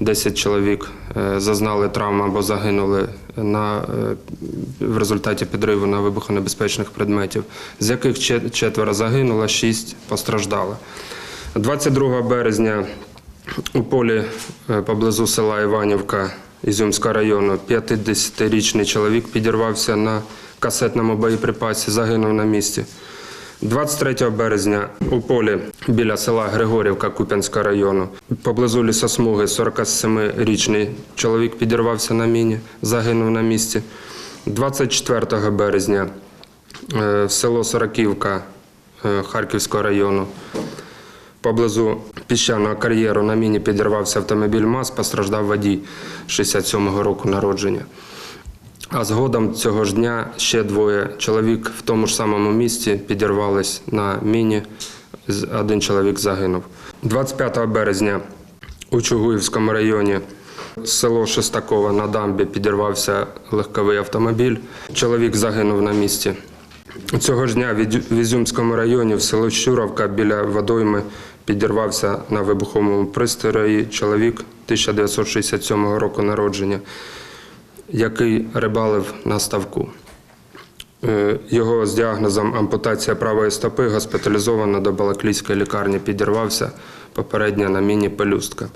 10 чоловік е, зазнали травм або загинули на, е, в результаті підриву на вибухонебезпечних предметів, з яких четверо загинуло, 6 постраждали. 22 березня у полі е, поблизу села Іванівка Ізюмського району 50-річний чоловік підірвався на касетному боєприпасі, загинув на місці. 23 березня у полі біля села Григорівка Куп'янського району поблизу лісосмуги 47-річний чоловік підірвався на міні, загинув на місці. 24 березня е, в село Сороківка е, Харківського району Поблизу піщаного кар'єру на міні підірвався автомобіль МАЗ, постраждав водій 67-го року народження. А згодом цього ж дня ще двоє чоловік в тому ж самому місці підірвались на міні. Один чоловік загинув. 25 березня у Чугуївському районі село Шестакове на дамбі підірвався легковий автомобіль. Чоловік загинув на місці. Цього ж дня в Ізюмському районі в село Щуровка біля водойми підірвався на вибуховому пристрої чоловік 1967 року народження, який рибалив на ставку. Е, Його з діагнозом ампутація правої стопи госпіталізовано до Балаклійської лікарні. Підірвався попередня на міні пелюстка.